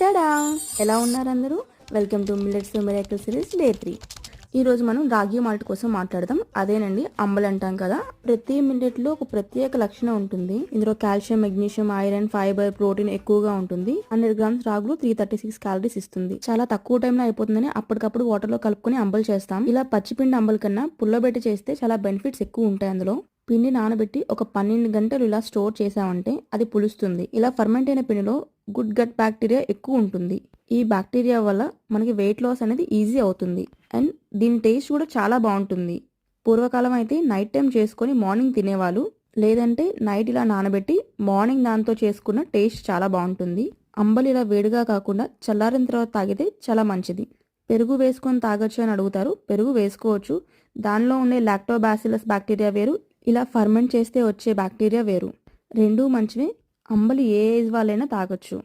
Ta-da! ఎలా ఉన్నారు అందరూ welcome to millets miracle series day three. ఈరోజు మనం రాగి మాల్ట్ కోసం మాట్లాడదాం. అదేనండి అంబలు అంటాం కదా. ప్రతి మిల్లెట్లో ఒక ప్రత్యేక లక్షణం ఉంటుంది. ఇందులో calcium magnesium iron fibre protein ఎక్కువగా ఉంటుంది. హండ్రెడ్ గ్రామ్స్ రాగులు త్రీ థర్టీ సిక్స్ క్యాలరీస్ ఇస్తుంది. చాలా తక్కువ టైంలో అయిపోతుందని అప్పటికప్పుడు వాటర్లో కలుపుకొని అంబలు చేస్తాం. ఇలా పచ్చిపిండి అంబలు కన్నా పుల్లబెట్టి చేస్తే చాలా బెనిఫిట్స్ ఎక్కువ ఉంటాయి అందులో. పిండి నానబెట్టి ఒక పన్నెండు గంటలు ఇలా స్టోర్ చేసామంటే అది పులుస్తుంది. ఇలా ఫర్మెంట్ అయిన పిండిలో గుడ్ గట్ బ్యాక్టీరియా ఎక్కువ ఉంటుంది. ఈ బ్యాక్టీరియా వల్ల మనకి వెయిట్ లాస్ అనేది ఈజీ అవుతుంది. అండ్ దీని టేస్ట్ కూడా చాలా బాగుంటుంది. పూర్వకాలం అయితే నైట్ టైం చేసుకొని మార్నింగ్ తినేవాళ్ళు. లేదంటే నైట్ ఇలా నానబెట్టి మార్నింగ్ దాంతో చేసుకున్న టేస్ట్ చాలా బాగుంటుంది. అంబలి ఇలా వేడిగా కాకుండా చల్లారిన తర్వాత తాగితే చాలా మంచిది. పెరుగు వేసుకొని తాగొచ్చు అని అడుగుతారు. పెరుగు వేసుకోవచ్చు. దానిలో ఉండే లాక్టోబాసిలస్ బ్యాక్టీరియా వేరు. ఇలా ఫర్మెంట్ చేస్తే వచ్చే బ్యాక్టీరియా వేరు. రెండూ మంచివే. అంబలి ఏ ఏజ్ వాళ్ళైనా తాగొచ్చు.